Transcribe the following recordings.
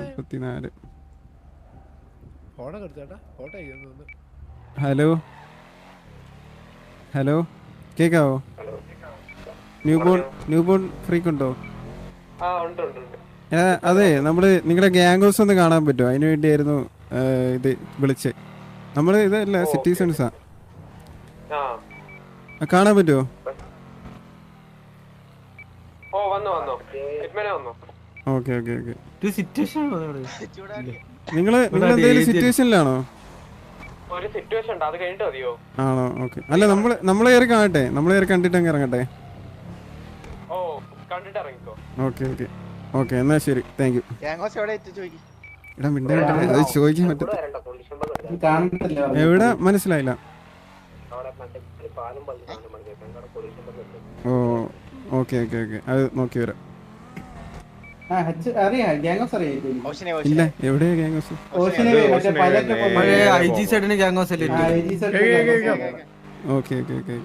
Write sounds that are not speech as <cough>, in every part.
മുപ്പത്തിനാല് hello? Hello? കേക്കാവോ? Newborn newborn freak ഉണ്ടോ അതെ നമ്മൾ നിങ്ങളുടെ ഗ്യാങ് ഹൗസ് ഒന്ന് കാണാൻ പറ്റുമോ? അതിനു വേണ്ടിയായിരുന്നു ഇത് വിളിച്ച്. നമ്മൾ ഇതല്ല സിറ്റിസൺസാ. കാണാൻ പറ്റുമോ? ഓ വന്നു വന്നു. വന്നു. Okay okay okay. ഒരു സിറ്റുവേഷൻ നിങ്ങൾ? നിങ്ങൾ എന്തെങ്കിലും സിറ്റുവേഷനിലാണോ ഒരു സിറ്റുവേഷൻ ഉണ്ട്. അത് കഴിഞ്ഞിട്ട് മതിയോ? ആണോ? ഓക്കെ. അല്ല നമ്മൾ നമ്മൾ കയറി കാണട്ടെ. നമ്മൾ കയറി കണ്ടിട്ട് അങ്ങ് ഇറങ്ങട്ടെ. ഓ കണ്ടിട്ട് ഇറങ്ങിക്കോ. Okay okay. ഓക്കെ എന്നാ ശരി. താങ്ക് യു ഗ്യാങ്ങോസ് എവിടെ എത്തി ചോദിക്കും? എടാ മിണ്ടാ അത് ചോദിക്കാൻ പറ്റും എവിടെ? മനസ്സിലായില്ല. ഓ ഓക്കെ ഓക്കെ ഓക്കെ. അത് നോക്കി വരാം അറിയാം ഗ്യാങ്സ് അറിയാം ഓശിനെ ഇല്ല എവിടെയാ ഓക്കെ ഓക്കെ ഓക്കെ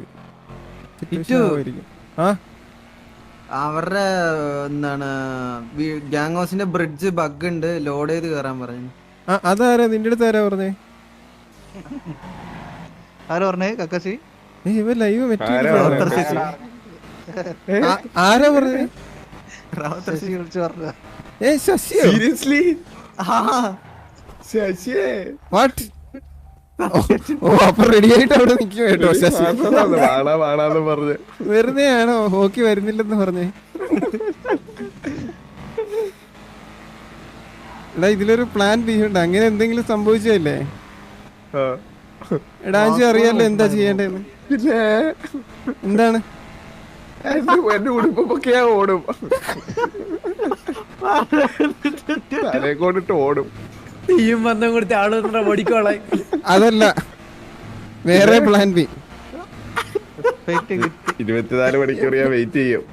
അവരുടെ എന്താണ് ഗ്യാങ് ഹൗസിന്റെ ബ്രിഡ്ജ് ബഗ് ഉണ്ട്. ലോഡ് ചെയ്ത് കേറാൻ പറഞ്ഞു. ആ, അതാരാ? നിന്റെ അടുത്ത് ആരാ പറഞ്ഞേ? ആരാ പറഞ്ഞേ? കക്കസി ഇവ ലൈവ്. ആരാ പറഞ്ഞേ റാവുത്തർ ശശി. വിളിച്ച് പറഞ്ഞു ഏ ശശിയോ സീരിയസ്ലി ശശിയേ വാട്ട് ഓ അപ്പൊ റെഡി ആയിട്ട് അവിടെ നിൽക്കുക കേട്ടോ ശശി വാണാ വാണാന്ന് പറഞ്ഞ്. വെറുതെ ആണോ ഹോക്കി വരുന്നില്ലെന്ന് പറഞ്ഞേ. എടാ ഇതിലൊരു പ്ലാൻ ബി ഉണ്ട്. അങ്ങനെ എന്തെങ്കിലും സംഭവിച്ചല്ലേ. എടാ അറിയാലോ എന്താ ചെയ്യേണ്ടതെന്ന്. എന്താണ്? എന്റെ ഉടുപ്പൊക്കെയാ ഓടും. തലയെ കൊണ്ടിട്ട് ഓടും. തീയും ബന്ധം കൊടുത്ത് ആൾ ഓടിക്കോളെ അതല്ല. വേറെ പ്ലാൻ ബി ഇരുപത്തിനാല് മണിക്കൂർ ഞാൻ വെയിറ്റ് ചെയ്യും.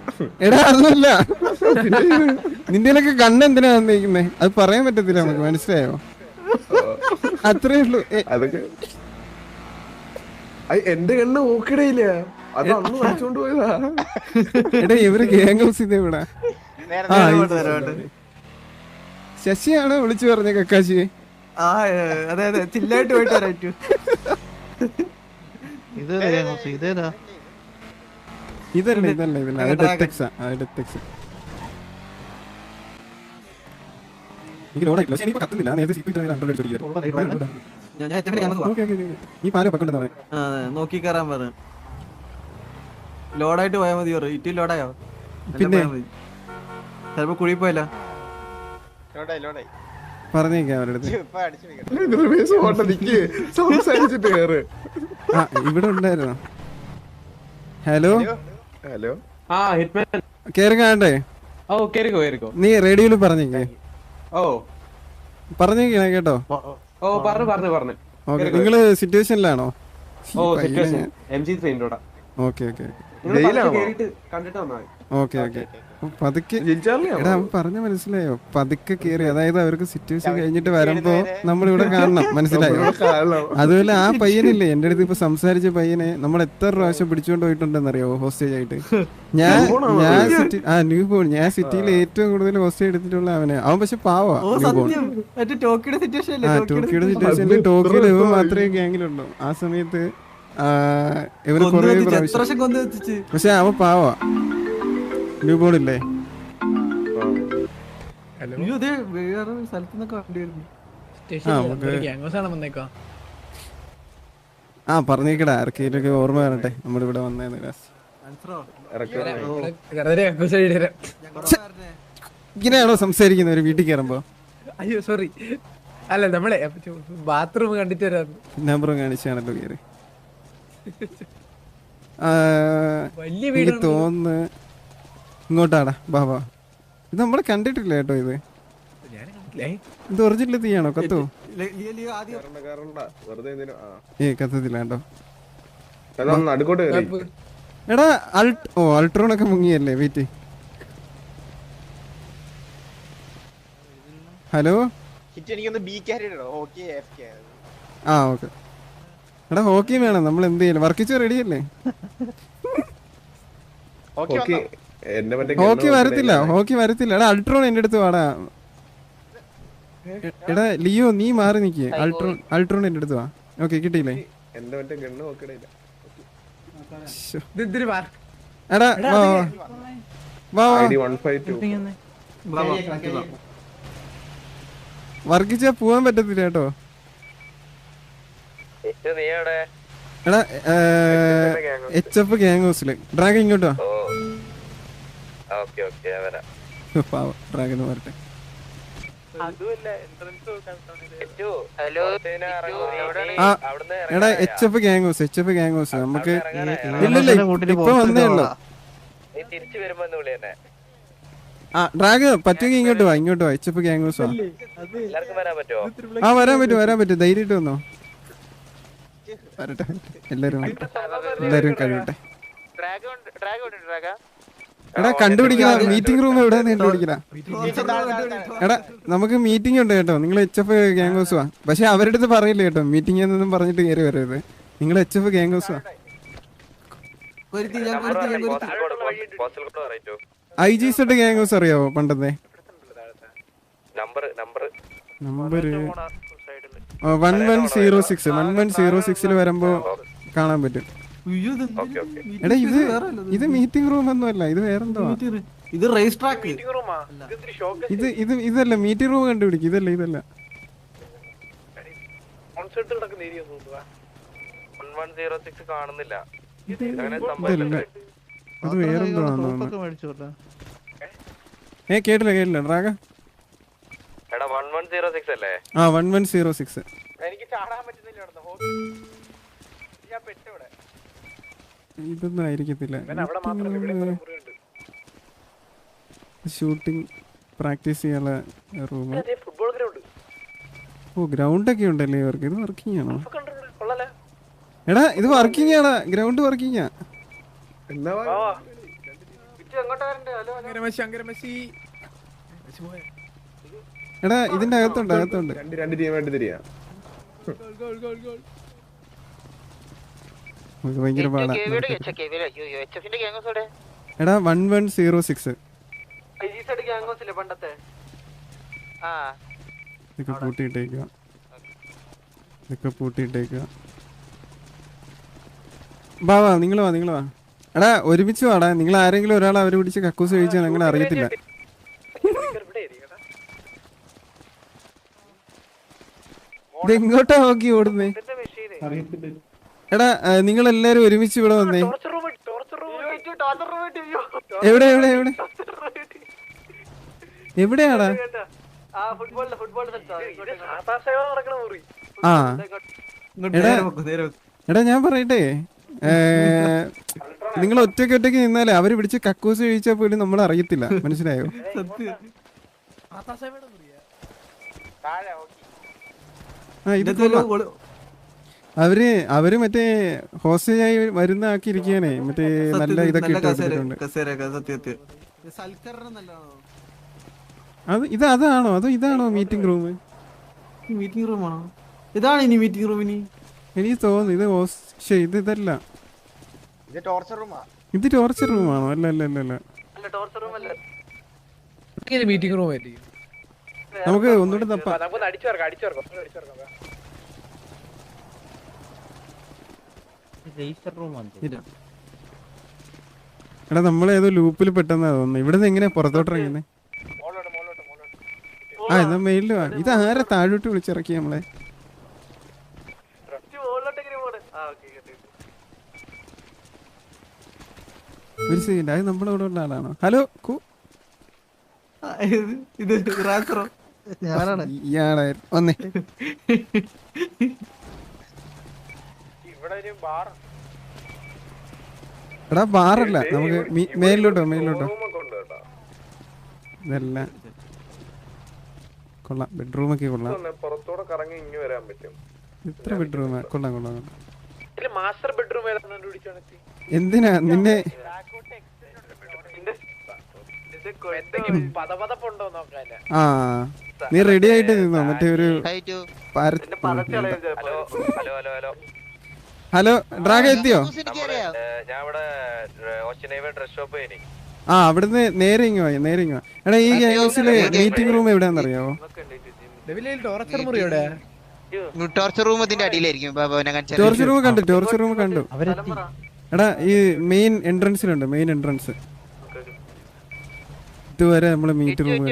എടാ അതല്ല നിന്റെയൊക്കെ കണ്ണ് എന്തിനാ വന്നിരിക്കുന്നേ അത് പറയാൻ പറ്റത്തില്ല നമുക്ക് മനസ്സിലായോ? അത്രേ ഉള്ളൂ. അതൊക്കെ. ഐ, എന്റെ കണ്ണ് നോക്കിടയില്ല അത് അന്ന് വലിച്ചോണ്ട് പോയതാ. എടാ ഇവർ ഗ്യാങ് ഹൗസ് ഇത് ഇവിടെ. നേരെ നേരെ ഇത് വരാം, വരാം. വിളിച്ചു പറഞ്ഞ കക്കാശി? ആ അതെ അതെ ചില്ലായിട്ട് പോയിട്ട് വരാം ഇറ്റു. ഇതേതാ ഇതല്ല ഇതല്ല ഇതല്ല. അത് ഡെറ്റക്സാ അത് ഡെറ്റക്സ് എനിക്ക് ലോഡ് ആയിട്ടില്ല. പക്ഷേ കത്തുന്നില്ല. നേരത്തെ പാലം പക്കണ്ടെന്നാ നോക്കി കയറാൻ പറഞ്ഞു ലോഡായിട്ട് പോയാൽ മതി റേറ്റ് ഇറ്റു ലോഡായോ? പിന്നെ? ചിലപ്പോ കുഴി പോയല്ലോ. പറഞ്ഞേക്കാം അവരുടെ ഇവിടെ ഉണ്ടായിരുന്നോ? ഹലോ? ഹലോ? ആ ഹിറ്റ്മാൻ. ഓ കേറിക്കോ കേറിക്കോ. നീ റേഡിയോയിൽ പറഞ്ഞേക്കേ. ഓ. പറഞ്ഞേക്കണേ കേട്ടോ. ഓ പറഞ്ഞു പറഞ്ഞു പറഞ്ഞു. ഓക്കെ നിങ്ങൾ സിറ്റുവേഷനിലാണോ ഓ സിറ്റുവേഷൻ എം ജി ട്രെയിനിലൂടെ ഓക്കെ ഓക്കെ. ഓക്കെ ഓക്കെ പതുക്കെ? എടാ പറഞ്ഞ മനസ്സിലായോ? പതുക്കെ കേറി. അതായത് അവർക്ക് സിറ്റുവേഷൻ കഴിഞ്ഞിട്ട് വരുമ്പോ നമ്മളിവിടെ കാണണം. <laughs> മനസ്സിലായോ. അതുപോലെ ആ പയ്യനില്ലേ? എന്റെ അടുത്ത് ഇപ്പൊ സംസാരിച്ച പയ്യനെ നമ്മൾ എത്ര പ്രാവശ്യം പിടിച്ചുകൊണ്ട് പോയിട്ടുണ്ടെന്നറിയോ ഹോസ്റ്റേജ് ആയിട്ട്? ഞാൻ ഞാൻ സിറ്റി ആ ന്യൂ ബോൺ ഞാൻ സിറ്റിയിൽ ഏറ്റവും കൂടുതൽ ഹോസ്റ്റേജ് എടുത്തിട്ടുള്ള അവനെ. അവൻ പക്ഷെ പാവാ ന്യൂ ബോൺ ടോക്കിയുടെ സിറ്റുവേഷൻ ടോക്കിയുടെ മാത്രമേ ഗ്യാങ്ങിലുള്ളൂ ആ സമയത്ത് ആ, കൊറേ പ്രാവശ്യം. പക്ഷെ അവ പാവാ. ന്യൂ ബോൺ ഇല്ലേ ആ പറഞ്ഞേക്കടാ ആർക്കെങ്കിലും ഓർമ്മ വരട്ടെ. നമ്മളിവിടെ വന്നേന്ന് എഴുതി തരാം ഇങ്ങനെയാണോ സംസാരിക്കുന്നത് ഒരു വീട്ടിൽ കയറുമ്പോ? അയ്യോ സോറി അല്ല നമ്മളെ ബാത്റൂം കണ്ടിട്ട് വരാം. നമ്പറും കാണിച്ചാണല്ലോ കയറി. എനിക്ക്. തോന്നുന്നു ഇങ്ങോട്ടാടാ ബാബാ ഇത് നമ്മളെ കണ്ടിട്ടില്ല കേട്ടോ ഇത്. ഞാൻ കണ്ടില്ലേ ഇത് ഒറിജിനൽ തീയാണോ? കത്തോ. ഏ കത്തത്തില്ല കേട്ടോ. എടാ അൾട്ട് ഓ അൾട്രോൺ ഒക്കെ മുങ്ങിയല്ലേ വെയിറ്റ് ഹലോ? ഹിറ്റ് എനിക്കൊന്ന് B carrier okay F K ആ ഓക്കെ എടാ ഹോക്കി വേണം. നമ്മൾ എന്ത് ചെയ്യണം വർക്കിച്ച് റെഡി അല്ലേ? Okay okay. എന്നെ മറ്റേ ഹോക്കി വരത്തില്ല. ഹോക്കി വരത്തില്ല. എടാ അൾട്രോൺ എന്റെ അടുത്ത് വാടാ. എടാ ലിയോ നീ മാറി നിക്ക്. അൾട്രോൺ അൾട്രോൺ എന്റെ അടുത്ത് വാ. ഓക്കെ കിട്ടിയില്ലേ? എടാ വാ വാ. വാ വാ. I D one five two വാ, വാ, വാ. പോവാൻ പറ്റത്തില്ല കേട്ടോ. എടാ എച്ച് എഫ് ഗ്യാങ് ഹൗസിൽ ഡ്രാഗൺ ഇങ്ങോട്ട് വാ. പാവം ഡ്രാഗൺ വരട്ടെ. എടാ H F gang house H F gang house നമുക്ക് ഇല്ലില്ല ഇപ്പൊ വന്നേ ഉള്ളു. ആ ഡ്രാഗ് പറ്റുമെങ്കിൽ ഇങ്ങോട്ട് വാ ഇങ്ങോട്ട് വാ. എച്ച് എഫ് ഗ്യാങ് ഹൗസ് വാ. ആ വരാൻ പറ്റും വരാൻ പറ്റും. ധൈര്യമായിട്ട് വന്നോ. വരട്ടെ എല്ലാരും. എല്ലാരും കഴിയട്ടെ എടാ കണ്ടുപിടിക്കണം മീറ്റിംഗ് റൂം എവിടെ കണ്ടുപിടിക്കല എടാ നമുക്ക് മീറ്റിംഗ് ഉണ്ട് കേട്ടോ നിങ്ങൾ എച്ച് എഫ് ഗ്യാങ് ഹൗസ് വാ പക്ഷെ അവരുടെ അടുത്ത് പറയില്ല കേട്ടോ മീറ്റിംഗ് എന്നൊന്നും പറഞ്ഞിട്ട് കയറി വരരുത് നിങ്ങൾ എച്ച് എഫ് ഗ്യാങ് ഹൗസ് വാ കൊരുത്തി ഞാൻ കൊരുത്തി ഞാൻ കൊരുത്തി I G Z gang house അറിയാവോ പണ്ടത്തെ number number number one one zero six. One one zero സിക്സിൽ വരുമ്പോ കാണാൻ പറ്റും. എടാ ഇത് വേറെ അല്ല, ഇത് മീറ്റിംഗ് റൂം ഒന്നും അല്ല ഇത് വേറെന്തോ ഇത് ഇത് റേസ് ട്രാക്ക് ഇത് ഇത് ഇതല്ല മീറ്റിംഗ് റൂം കണ്ടുപിടിക്കും. ഇതല്ല ഇതല്ല. കാണുന്നില്ല. അത് വേറെന്തോ ആണോ ഏ? കേട്ടില്ല കേട്ടില്ല. ഡ്രാഗ എടാ വൺ വൺ സീറോ സിക്സ് അല്ലേ? ആ വൺ വൺ സീറോ സിക്സ് എനിക്ക് ചാടാൻ പറ്റുന്നില്ല ഞാൻ പെട്ടിവിടെ. ഇതൊന്നും ആയിരിക്കത്തില്ല. ഷൂട്ടിംഗ് പ്രാക്ടീസ് ചെയ്യാനുള്ള റൂം. Football ground. ഓ ഗ്രൗണ്ട് ഒക്കെ ഉണ്ടല്ലേ ഇവർക്ക്? ഇത് വർക്കിംഗ് ആണോ? കൊള്ളാലേ. എടാ ഇത് വർക്കിംഗ് ആണ് ഗ്രൗണ്ട് വർക്കിംഗ് ആ. എടാ ഇതിന്റെ അകത്തുണ്ട് അകത്തുണ്ട്. രണ്ട് രണ്ട് ടീമായിട്ട് തിരിയാ. നമുക്ക് ഭയങ്കര പാടാ. എടാ വൺ വൺ സീറോ സിക്സ് ഗ്യാങ്ങോസിലെ പണ്ടത്തെ? ആ. ഇതൊക്കെ പൂട്ടിയിട്ടേക്കുക ഇതൊക്കെ പൂട്ടിയിട്ടേക്കുക വാ വാ നിങ്ങൾ വാ നിങ്ങൾ വാ. എടാ ഒരുമിച്ച് വാടാ. നിങ്ങൾ ആരെങ്കിലും ഒരാൾ അവരെ പിടിച്ച് കക്കൂസ് കഴിച്ചാൽ നിങ്ങൾ അറിയത്തില്ല. ഇത് എങ്ങോട്ടാ നോക്കി ഓടുന്നേ? എടാ നിങ്ങൾ എല്ലാരും ഒരുമിച്ച് ഇവിടെ വന്നേ. എവിടെ എവിടെ എവിടെ? എവിടെയാടാ? ആ എടാ. എടാ ഞാൻ പറയട്ടെ. നിങ്ങൾ ഒറ്റയ്ക്ക് ഒറ്റയ്ക്ക് നിന്നാലേ അവർ പിടിച്ച് കക്കൂസ് കഴിച്ചാൽ പോലും നമ്മൾ അറിയത്തില്ല. മനസ്സിലായോ? താഴെ ഓക്കെ ആ ഇത് കൊള്ളാം. അവർ അവർ മറ്റേ ഹോസ്റ്റേജായി വരുന്ന ആക്കിയിരിക്കാനേ മറ്റേ നല്ല ഇതൊക്കെ ഇട്ടിട്ടുണ്ട് അത് ഇത് അതാണോ? അതോ ഇതാണോ മീറ്റിംഗ് റൂം മീറ്റിംഗ് റൂമാണോ ഇതാണ് ഇനി മീറ്റിംഗ് റൂമിനി എനിക്ക് തോന്നുന്നു ഇത് ഹോസ് ശ്ശെ, ഇത് ഇതല്ല. ഇത് ടോർച്ചർ റൂമാ ഇത് ടോർച്ചർ റൂമാണോ അല്ല അല്ല അല്ല അല്ല. മീറ്റിംഗ് റൂം ആയിരിക്കും. നമുക്ക് ഒന്നുകൂടെ തപ്പാം നമുക്കൊന്ന് അടിച്ചു ചേർക്കാം അടിച്ചു ചേർക്കാം ഒന്ന് അടിച്ചു ചേർക്കാം എടാ നമ്മളേതോ ലൂപ്പിൽ പെട്ടെന്നാ തോന്നുന്നു. ഇവിടെ നിന്ന് എങ്ങനെയാ പുറത്തോട്ട് ഇറങ്ങുന്നത് ആ എന്നാ മെയിലിൽ വാ. ഇത് ആരെ താഴോട്ട് വിളിച്ചിറക്കി നമ്മളെ? ഒരു സെക്കൻഡ് അത് നമ്മുടെ കൂടെ ഉള്ള ആളാണോ? ഹലോ കു ഇത് ഞാനാണ് ഇയാളായിരുന്നു വന്നേ. <laughs> എടാ ബാറല്ല. നമുക്ക് മേലിലോട്ടോ മേലിലോട്ടോ. ഇതല്ല. കൊള്ളാം. ബെഡ്റൂം ഒക്കെ കൊള്ളാം. പുറത്തൂടെ കറങ്ങി ഇങ്ങ് വരാൻ പറ്റും. ഇത്ര ബെഡ്റൂം കൊള്ളാം കൊള്ളാം മാസ്റ്റർ ബെഡ്റൂം എന്തിനാ? നിന്നെ ആ. നീ റെഡി ആയിട്ട് നിന്നോ? മറ്റേ ഒരു hello hello hello. Hello drag എത്തിയോ? ആ അവിടുന്ന് നേരെ ഇങ്ങ് നേരെ ഇങ്ങ് എടാ ഈ ഹൗസിലെ മീറ്റിംഗ് റൂം എവിടെയാണെന്നറിയാവോ ടോർച്ചർ ടോർച്ചർ റൂം ഇതിന്റെ അടിയിലായിരിക്കും. ഭവന ടോർച്ച് റൂം കണ്ടു ടോർച്ചർ റൂം കണ്ടു. എടാ ഈ മെയിൻ എൻട്രൻസിലുണ്ട് മെയിൻ എൻട്രൻസ് ഇതുവരെ നമ്മൾ മീറ്റ് റൂം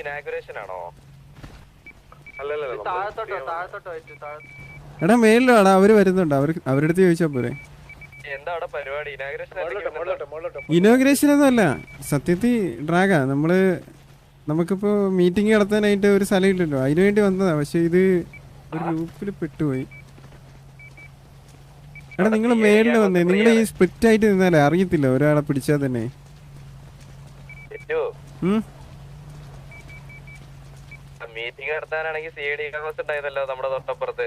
ഇനാഗുറേഷൻ ആണോ? അല്ലല്ല താഴത്തോട്ടോ താഴത്തോട്ടോ വെച്ചു താഴെ എടാ മേളിലാടാ അവർ വരുന്നുണ്ട്. അവർ അവരുടെ അടുത്ത് ചോദിച്ചാ പോരെ. ഇനോഗ്രേഷൻ ഒന്നും അല്ല. സത്യത്തിൽ ഡ്രാഗ നമ്മൾ നമുക്കിപ്പോ മീറ്റിംഗ് നടത്താനായിട്ട് ഒരു സ്ഥലം ഇല്ലല്ലോ. അതിനു വേണ്ടി വന്നതാ. പക്ഷെ ഇത് ഒരു ഗ്രൂപ്പിൽ പെട്ടുപോയി. എടാ നിങ്ങൾ മേളിൽ വന്നേ. നിങ്ങൾ ഈ സ്പ്ലിറ്റ് ആയിട്ട് നിന്നാലേ അറിയത്തില്ല. ഒരാളെ പിടിച്ചാ തന്നെ. ഉം? മീറ്റിംഗ് നടത്താനാണെങ്കിൽ സി ഡി കോൺഗ്രസ് ഉണ്ടായിരുന്നല്ലോ നമ്മുടെ തൊട്ടപ്പുറത്ത്.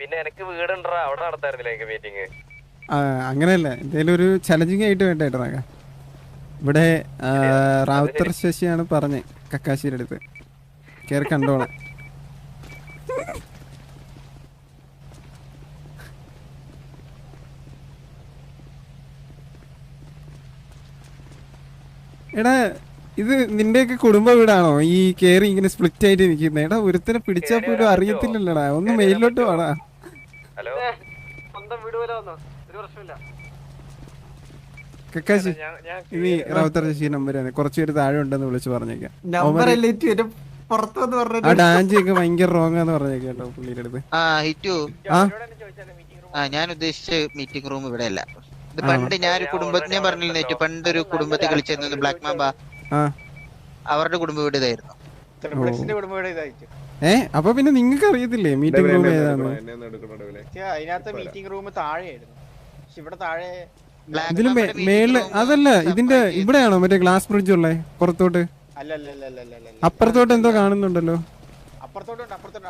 പിന്നെ എനിക്ക് വീടുണ്ടാ അവിടെ നടത്തായിരുന്നില്ല എനിക്ക് മീറ്റിംഗ് ആ, അങ്ങനെയല്ല. എന്തേലും ഒരു ചലഞ്ചിങ് ആയിട്ട് വേണ്ട ഡ്രാഗ ഇവിടെ റാവുത്തർ ശശിയാണ് പറഞ്ഞേ കക്കാശിയുടെ അടുത്ത്. കയറി കണ്ടോളാം. എടാ ഇത് നിന്റെയൊക്കെ കുടുംബ വീടാണോ? ഈ കേറി ഇങ്ങനെ സ്പ്ലിറ്റ് ആയിട്ട് നിൽക്കുന്നത് എടാ ഒരുത്തനെ പിടിച്ചാ പോലും അറിയത്തില്ലല്ലടാ. ഒന്ന് മെയിലോട്ട് വാടാ. ഹലോ? സ്വന്തം വീട് പോലെ വന്നോ. ഒരു പ്രശ്നമില്ല കക്കാശി ഞാൻ ഞാൻ ഇനി റാവുത്തർ ശശി നമ്പരാണ് കുറച്ച് പേര് താഴെ ഉണ്ടെന്ന് വിളിച്ച് പറഞ്ഞേക്കാം. നമ്പർ ആ പറഞ്ഞിട്ട് ഡാൻസ് ഒക്കെ ഭയങ്കര റോങ് ആന്ന് പറഞ്ഞേക്കാം കേട്ടോ പുള്ളിയുടെ അടുത്ത്. ആ ഞാൻ ഉദ്ദേശിച്ച മീറ്റിംഗ് റൂം ഇവിടെ അല്ല ഇത് പണ്ട് ഞാനൊരു ഒരു ഞാൻ പറഞ്ഞില്ലേ ഹിറ്റു പണ്ട് ഒരു കുടുംബത്തിൽ കളിച്ചിരുന്നത് ബ്ലാക്ക് മാമ്പ ആ. അവരുടെ കുടുംബ വീട് ഇതായിരുന്നു. ഏ? അപ്പൊ പിന്നെ നിങ്ങൾക്ക് അറിയത്തില്ലേ? മീറ്റിംഗ് റൂം ഏതാണ്? അതിനകത്ത് മീറ്റിംഗ് റൂം താഴെയായിരുന്നു. പക്ഷെ ഇവിടെ താഴെ ഇതിൽ മേളിൽ അതല്ല ഇതിന്റെ ഇവിടെയാണോ മറ്റേ ഗ്ലാസ് ബ്രിഡ്ജ് ഉള്ളേ? പുറത്തോട്ട്? അല്ല അല്ല അല്ല അല്ല അല്ല അല്ല അപ്പുറത്തോട്ട് എന്തോ കാണുന്നുണ്ടല്ലോ അപ്പുറത്തോട്ടുണ്ട് അപ്പുറത്തോട്ട്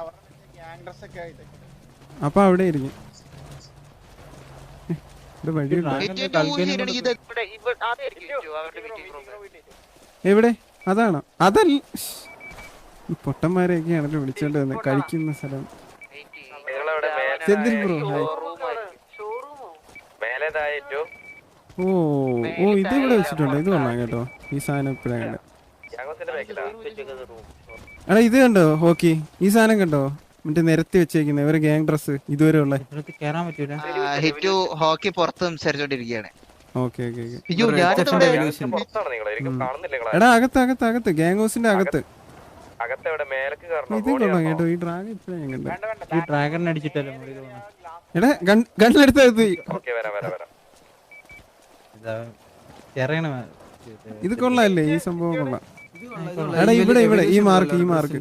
അപ്പൊ അവിടെ ഇരിക്കും ഏ, ഇത് വഴിയുണ്ട്. ഹിറ്റു എന്നെ ഊഹിച്ചിരുന്നെങ്കിൽ ഇത് ഇവിടെ ഇവിടെ അതായിരിക്കും ഹിറ്റു അവരുടെ മീറ്റിംഗ് റൂം എവിടെ? അതാണോ? അതല്ല. പൊട്ടന്മാരെയൊക്കെയാണല്ലോ വിളിച്ചോണ്ട് വന്നത് കഴിക്കുന്ന സ്ഥലം. ചെന്തിൽ ബ്രോ. ഓ ഓ ഇത് ഇവിടെ വെച്ചിട്ടുണ്ട്. ഇത് കൊള്ളാം കേട്ടോ. ഈ സാധനം ഇപ്പഴാ കണ്ടത് ഗ്യാങ് ഹൗസിന്റെ ബാക്കിലാ? എടാ ഇത് കണ്ടോ? ഹോക്കി. ഈ സാധനം കണ്ടോ? മറ്റേ നിരത്തി വെച്ചേക്കുന്നത് ഒരു ഗ്യാങ് ഡ്രസ് ഇതുവരെ ഉള്ള. കേറാൻ പറ്റൂല. ഹിറ്റു ഹോക്കി പുറത്ത് സംസാരിച്ചോണ്ടിരിക്കുകയാണ് എടാ അകത്ത് അകത്ത് അകത്ത് ഗ്യാങ് ഹൗസിന്റെ അകത്ത്. ഇത് കൊള്ളാം കേട്ടോ ഈ ഡ്രാഗൺ ഇപ്പഴാ വേണ്ട വേണ്ട ഈ ഡ്രാഗൺ അടിച്ചിട്ടല്ലേ. എടാ ഗണ്ണെടുത്ത് അകത്ത്. ഓക്കെ വരാം വരാം വരാം. ഇതാ കൊള്ളാല്ലേ ഈ സംഭവം കൊള്ളാം. എടാ, ഇവിടെ, ഇവിടെ, ഈ മാർക്ക് ഈ mark.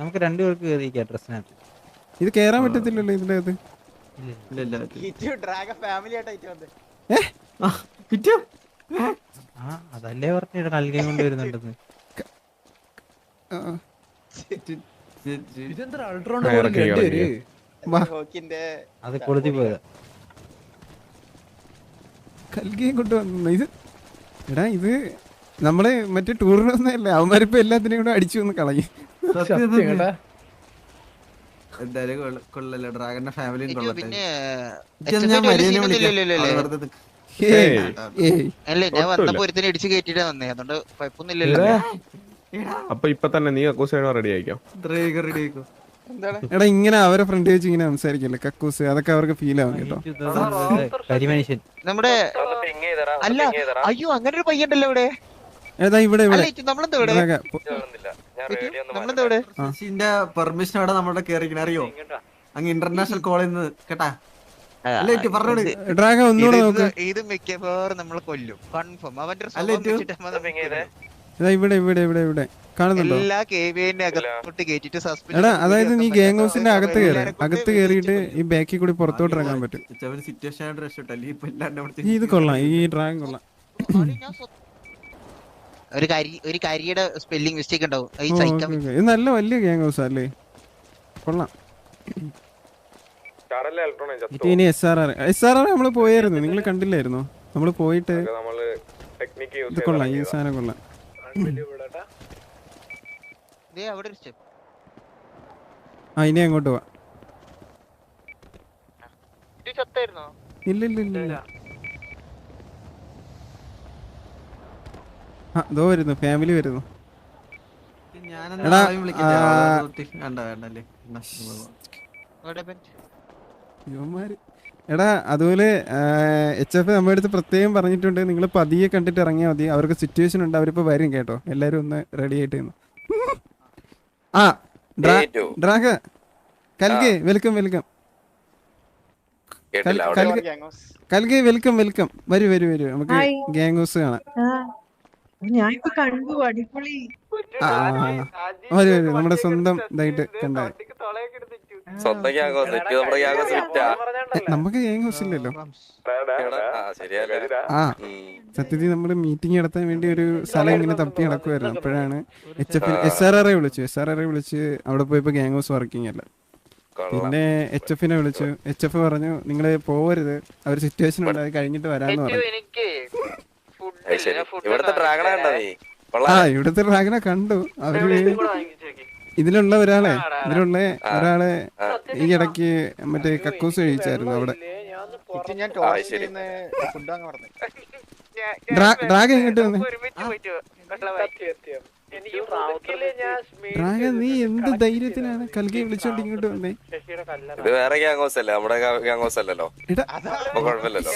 നമുക്ക് രണ്ടുപേർക്ക് കയറിയിരിക്കാം ഡ്രസ്സിനകത്ത്. ഇത് കേറാൻ പറ്റത്തില്ലല്ലോ ഇതിന്റെ അത് അതല്ലേ പറഞ്ഞ നൽകിയും കൊണ്ട് വരുന്നുണ്ടെന്ന്. ആ, ഇതെന്താ അൾട്രോണ്ട് ആ, ഇറക്കി, ഇറക്കി. വാ. ഹോക്കിന്റെ അത് കൊളുത്തി പോയതാ. കൽകിയും കൊണ്ടുവന്നു ഇത് എടാ ഇത് നമ്മൾ മറ്റേ ടൂറിനൊന്നല്ല അവന്മാരിപ്പോ എല്ലാത്തിനെയും കൂടെ അടിച്ചു വന്ന് കളഞ്ഞു എന്തായാലും കൊള്ളല്ല? ഡ്രാഗന്റെ അല്ലേ? ഞാൻ. വന്നപ്പോ ഒരുത്തിനെ ഇടിച്ച് കയറ്റിട്ടാ വന്നേ. അതുകൊണ്ട് കുഴപ്പമൊന്നുമില്ലല്ലോ. അപ്പൊ ഇപ്പൊ തന്നെ നീ കക്കൂസ് റെഡി ആയിക്കോ. എടാ ഇങ്ങനെ അവരെ ഫ്രണ്ട് വെച്ച് ഇങ്ങനെ സംസാരിക്കല്ലേ? കക്കൂസ് അതൊക്കെ അവർക്ക് ഫീൽ ആവും കേട്ടോ. നമ്മുടെ അല്ല അയ്യോ അങ്ങനെ ഒരു പയ്യണ്ടല്ലോ ഇവിടെ. ഏതാ ഇവിടെ പെർമിഷൻ അവിടെ നമ്മുടെ കേറിക്കണ അറിയോ? അങ്ങ് ഇന്റർനാഷണൽ കോളിൽ നിന്ന് കേട്ടാ? ഒന്നുകൂടെ നോക്ക്. ഇത് ഇത് മിക്കവാറും നമ്മളെ കൊല്ലും. കൺഫേം അവന്റെ ഇവിടെ ഇവിടെ ഇവിടെ ഇവിടെ. കാണുന്നുണ്ടോ? എല്ലാ കേവിനെ അകത്തോട്ട് കേറ്റിട്ട് സസ്പെൻഡ് എടാ അതായത് നീ ഗേങ് ഹൗസിന്റെ അകത്ത് കയറി. അകത്ത് കയറിയിട്ട് ഈ ബാക്കി കൂടി പുറത്തോട്ട് ഇറങ്ങാൻ പറ്റും. ഇത് കൊള്ളാം. ഈ ഡ്രാഗൺ കൊള്ളാം. ഒരു കരി ഒരു കരിയുടെ സ്പെല്ലിംഗ് മിസ്റ്റേക്ക് ഉണ്ടാവും. ഈ ഓക്കേ. ഇത് നല്ല വലിയ ഗ്യാങ് ഹൗസ് അല്ലേ കൊള്ളാം. ഇനി S R R S R R നമ്മൾ പോയായിരുന്നു. നിങ്ങൾ കണ്ടില്ലായിരുന്നോ? നമ്മൾ പോയിട്ട് നമ്മൾ ടെക്നിക്ക് യൂസ് ഇത് കൊള്ളാം ഈ സാധനം കൊള്ളാം. ദേ അവിടെ ഒരു ആ ഇനി അങ്ങോട്ട് പോവാ. ഇത് ചത്തായിരുന്നോ ഇല്ല ഇല്ല ഇല്ല ഇല്ല ആ ദോ വരുന്നു ഫാമിലി വരുന്നു ഞാനെന്താ എടാ, ആരെയും വിളിക്കട്ടെ? ആ, അവളെ തൊട്ടി- വേണ്ട വേണ്ടല്ലേ എന്നാ, ഇങ്ങ് പോ. വരുന്നു ഫാമിലി വരുന്നു. എടാ അതുപോലെ എച്ച് എഫ് നമ്മുടെ അടുത്ത് പ്രത്യേകം പറഞ്ഞിട്ടുണ്ട്. നിങ്ങൾ പതിയെ കണ്ടിട്ട് ഇറങ്ങിയാൽ മതി. അവർക്ക് സിറ്റുവേഷൻ ഉണ്ട്. അവരിപ്പോ വരും കേട്ടോ. എല്ലാരും ഒന്ന് റെഡി ആയിട്ട്. ആ. ഡ്രാഗ കൽകെ വെൽക്കം വെൽക്കം കൽകെ വെൽക്കം വെൽക്കം വരൂ വരൂ വരൂ. നമുക്ക് ഗാംഗോസ് കാണാം. ഞാൻ ഇപ്പൊ കണ്ടു അടിപൊളി. നമ്മുടെ സ്വന്തം ഇതായിട്ട് നമ്മുടെ വിറ്റാ നമുക്ക് ഇല്ലല്ലോ ആ സത്യത്തിൽ നമ്മൾ മീറ്റിംഗ് നടത്താൻ വേണ്ടി ഒരു സ്ഥലം ഇങ്ങനെ തപ്പി നടക്കുമായിരുന്നു അപ്പോഴാണ് H F S R R വിളിച്ചു. എസ് ആർ ആർ വിളിച്ച് അവിടെ പോയപ്പോ ഗ്യാങ് ഹൗസ് വർക്കിംഗ് അല്ല. പിന്നെ എച്ച് എഫിനെ വിളിച്ചു. എച്ച് എഫ് പറഞ്ഞു നിങ്ങൾ പോവരുത്. അവർ സിറ്റുവേഷൻ ഉണ്ടായി കഴിഞ്ഞിട്ട് വരാന്ന് പറഞ്ഞു. ഇവിടുത്തെ ഡ്രാഗണ കണ്ടോ നീ? ആ ഇവിടുത്തെ ഡ്രാഗനെ കണ്ടു. അവർ ഇതിലുള്ള ഒരാളെ ഇതിലുള്ള ഒരാളെ ഈ ഇടയ്ക്ക് മറ്റേ കക്കൂസ് കഴിച്ചായിരുന്നു അവിടെ. ഡ്രാഗൺ ഇങ്ങോട്ട് വന്നേ? ഡ്രാഗൻ നീ എന്ത് ധൈര്യത്തിനാണ്? കൽകെ വിളിച്ചോണ്ട് ഇങ്ങോട്ട് വന്നേ. ഇത് വേറെ ഗാംഗോസ് അല്ലേ? നമ്മുടെ ഗാംഗോസ് അല്ലല്ലോ? കുഴപ്പമില്ലല്ലോ.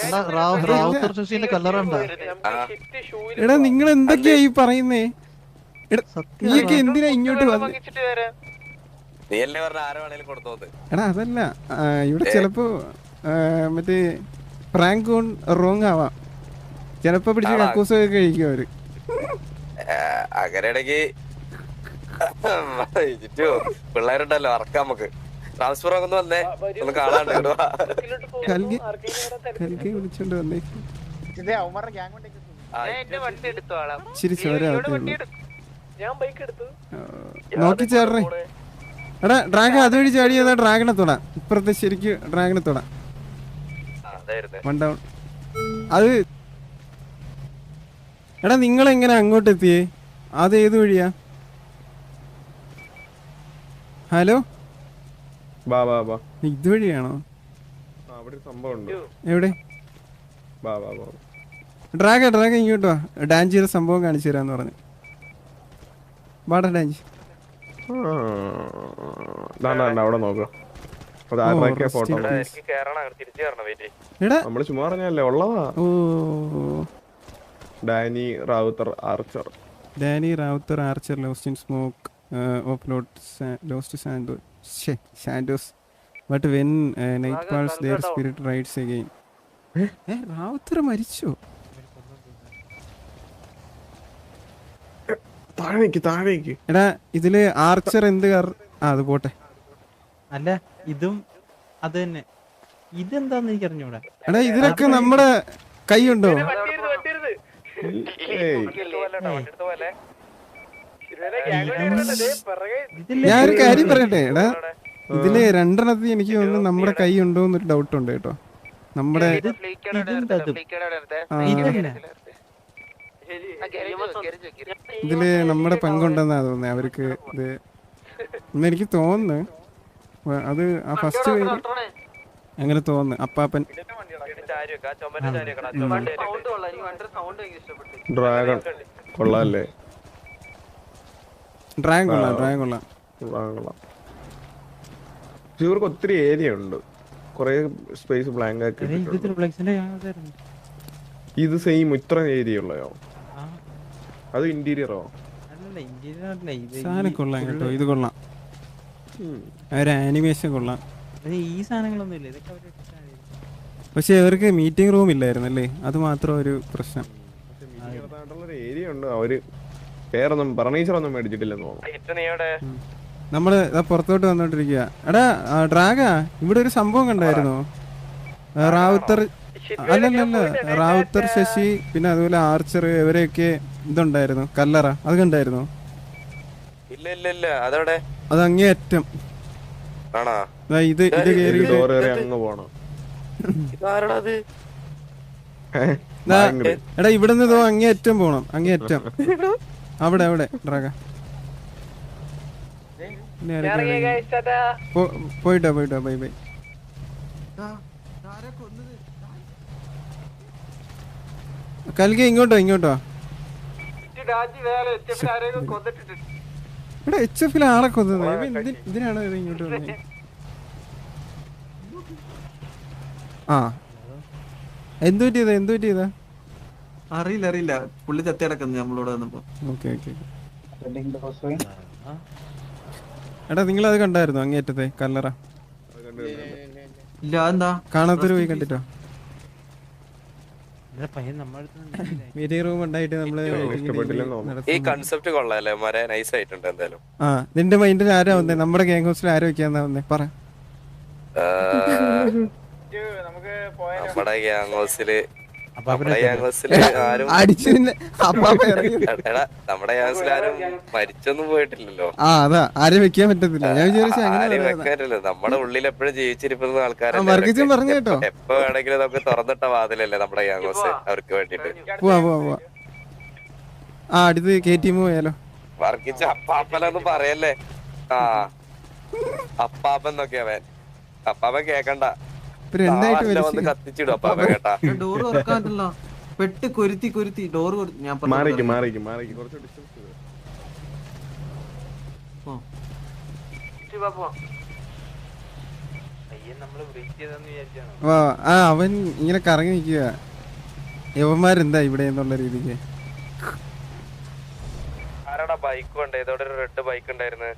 എടാ നിങ്ങൾ എന്തൊക്കെയാ ഈ പറയുന്നേ? നീയൊക്കെ എന്തിനാ ഇങ്ങോട്ട് വന്നേ വഹിച്ചിട്ട് നീ അല്ലേ പറഞ്ഞ ആരെ വേണേലും കൊടുത്തോത് എടാ അതല്ല. ഇവിടെ ചിലപ്പോ മറ്റേ പ്രാങ്ക് ഓൺ റോങ് ആവാം. ചിലപ്പോ പിടിച്ച? കക്കൂസൊക്കെ കഴിക്കും അവർ. അങ്ങനെ ഇടയ്ക്ക് ചുറ്റു പിള്ളേരുണ്ടല്ലോ അറക്കാം നമുക്ക്. ട്രാൻസ്ഫർ ഒക്കെ ഒന്ന് വന്നേ. കൽകെ കൽകെ വിളിച്ചോണ്ട് വന്നേ. നോക്കി ചേർന്നേ. എടാ ഡ്രാഗൺ അതുവഴി ചാടിയതാ ഡ്രാഗണെ തൊടാം. ഇപ്പുറത്തെ ശരിക്കും ഡ്രാഗണെ തൊടാം. വൺ ഡൗൺ അത് എടാ നിങ്ങൾ എങ്ങനെ അങ്ങോട്ട് എത്തിയേ അത് ഏത് വഴിയാ? ഹലോ? ബാ ബാ ബാ. ഇതുവഴിയാണോ? ആ, അവിടെ ഒരു സംഭവം ഉണ്ട്. എവിടെ? ബാ ബാ ബാ. ഡ്രാഗ ഡ്രാഗ ഇങ്ങോട്ട് വാ. ഡാൻജിയുടെ സംഭവം കാണിച്ചു തരാന്ന് പറഞ്ഞു. വാടാ അവിടെ ഫോട്ടോ. നമ്മൾ ചുമ്മാ പറഞ്ഞല്ലേ ഉള്ളതാ. ഓ. Danny Rawther archer. Danny Rawther archer lost in smoke of lot lost സാൻഡോ Santos. But when night pals their spirit rides again ഏ? റാവുത്തർ മരിച്ചോ? താഴേക്ക് താഴേക്ക്. എടാ ഇതിൽ ആർച്ചർ എന്ത് ആ അത് പോട്ടെ. അല്ല ഇതും അത് തന്നെ. ഇതെന്താന്ന് എനിക്ക് അറിഞ്ഞൂടാ എടാ ഇതിലൊക്കെ നമ്മുടെ കൈയുണ്ടോ? ഒരു കാര്യം പറയട്ടെ? എടാ ഇതിൽ രണ്ടെണ്ണത്തിൽ എനിക്ക് തോന്നുന്നു നമ്മുടെ കൈ ഉണ്ടോ എന്നൊരു ഡൗട്ട് ഉണ്ട് കേട്ടോ. നമ്മുടെ ഇതിൽ നമ്മുടെ പങ്കുണ്ടെന്നാ തോന്നുന്നത് അവർക്ക് ഇത് എനിക്ക് തോന്നുന്നു. വ- അത് ആ ഫസ്റ്റ് അങ്ങനെ തോന്നുന്നു. അപ്പാപ്പൻ ഡ്രാഗൺ കൊള്ളാല്ലേ? ഡ്രാഗൺ കൊള്ളാം ഡ്രാഗൺ കൊള്ളാം. കൊള്ളാം. കൊള്ളാം ഇവർക്ക് ഒത്തിരി ഏരിയ ഉണ്ട്. കൊറേ സ്പേസ് ബ്ലാങ്ക് ആക്കി ഇത് സെയിം ഇത്ര ഏരിയ ഉള്ളയോ? അത് ഇന്റീരിയറോ സാധനം കൊള്ളാം കേട്ടോ ഇത് കൊള്ളാം. ഒരു ആനിമേഷൻ കൊള്ളാം. ഈ സാധനങ്ങളൊന്നും ഇല്ല ഇതൊക്കെ പക്ഷെ ഇവർക്ക് മീറ്റിംഗ് റൂം ഇല്ലായിരുന്നു അല്ലേ അത് മാത്രം ഒരു പ്രശ്നം. ഒരു ഏരിയ ഉണ്ട്. അവർ വേറൊന്നും ഫർണിച്ചർ ഒന്നും മേടിച്ചിട്ടില്ലെന്ന് തോന്നുന്നു. ഇറ്റ നീയുടെ നമ്മൾ പുറത്തോട്ട് വന്നോണ്ടിരിക്കുക എടാ ഡ്രാഗ ഇവിടെ ഒരു സംഭവം കണ്ടായിരുന്നോ? റാവുത്തർ അല്ലല്ലല്ല റാവുത്തർ ശശി പിന്നെ അതുപോലെ ആർച്ചർ ഇവരെയൊക്കെ ഇതുണ്ടായിരുന്നു. കല്ലറ അത് കണ്ടായിരുന്നു? ഇല്ല ഇല്ല ഇല്ല. അതവിടെ? അത് അങ്ങേയറ്റം ഇത് ഇത് കേറി അങ്ങ് പോണം. ഇതാരടാ. എടാ ഇവിടുന്ന് ഇതോ അങ്ങേറ്റം പോണം അങ്ങേറ്റം അവിടെ അവിടെ ഡ്രാഗ. പോയിട്ടോ പോയിട്ടോ ബൈ ബൈ കൽകി ഇങ്ങോട്ടോ ഇങ്ങോട്ടോ? എടാ എച്ച് എഫിൽ ആളെ കൊന്നത്? ഇതിനാണ് ഇങ്ങോട്ട് വന്നത് ആ. എന്തു പറ്റിയതാ എന്തു പറ്റിയതാ അറിയില്ല അറിയില്ല. പുള്ളി ചത്തി കിടക്കുന്നു നമ്മളോട് വന്നപ്പോ. ഓക്കെ ഓക്കെ എടാ നിങ്ങൾ അത് കണ്ടായിരുന്നു അങ്ങേറ്റത്തെ കല്ലറ? ഇല്ല എന്താ കാണാത്തൊരു പോയി കണ്ടിട്ടോ? <laughs> റൂം ഉണ്ടായിട്ട് നമ്മൾ ഈ കൺസെപ്റ്റ് കൊള്ളാല്ലേ? മരെ നൈസ് ആയിട്ടുണ്ട് എന്തായാലും. ആ നിന്റെ മൈൻഡിൽ ആരാ വന്നേ? നമ്മുടെ ഗാങ് ഹൗസിൽ ആരോ വെക്കാന്നാ വന്നേ? പറ. <laughs> നമ്മുടെ ഗ്യാങ്സിൽ അപ്പൊ നമ്മുടെ ആരും മരിച്ചൊന്നും പോയിട്ടില്ലല്ലോ. ആ അതാ. ആരും വെക്കാൻ പറ്റത്തില്ല. ഞാൻ വിചാരിച്ചു അങ്ങനെ. നമ്മുടെ ഉള്ളിൽ എപ്പോഴും ജീവിച്ചിരിക്കുന്ന ആൾക്കാരാണ് എപ്പൊ വർഗീസും ഇവരൊക്കെ. പറഞ്ഞു കേട്ടോ. എപ്പോ വേണമെങ്കിലും നമുക്ക് തുറന്നിട്ട വാതിലല്ലേ നമ്മുടെ ഗ്യാങ്സ് അവർക്ക് വേണ്ടിട്ട് പോവാ പോവാ പോവാ. ആ അടുത്ത് കെ ടി എം പോയാലോ? വർക്കിച്ച അപ്പാപ്പനൊന്നും പറയല്ലേ. ആ അപ്പാപ്പൻ എന്നൊക്കെ അവൻ. അപ്പാപ്പൻ കേക്കണ്ട. തുറക്കാൻ പറ്റില്ല പെട്ട് കൊരുത്തി കൊരുത്തി. ഞാൻ മാറിക്ക്. മാറിക്ക് മാറിക്ക്. കുറച്ച് ഡിസ്റ്റൻസ് ആ അവൻ ഇങ്ങനെ കറങ്ങി നിൽക്കുക യവന്മാരെന്താ ഇവിടെ എന്നുള്ള രീതിക്ക്? ആരാടാ ബൈക്ക് ഉണ്ട് ഇതോടെ ഒരു റെഡ് ബൈക്ക് ഉണ്ടായിരുന്നു.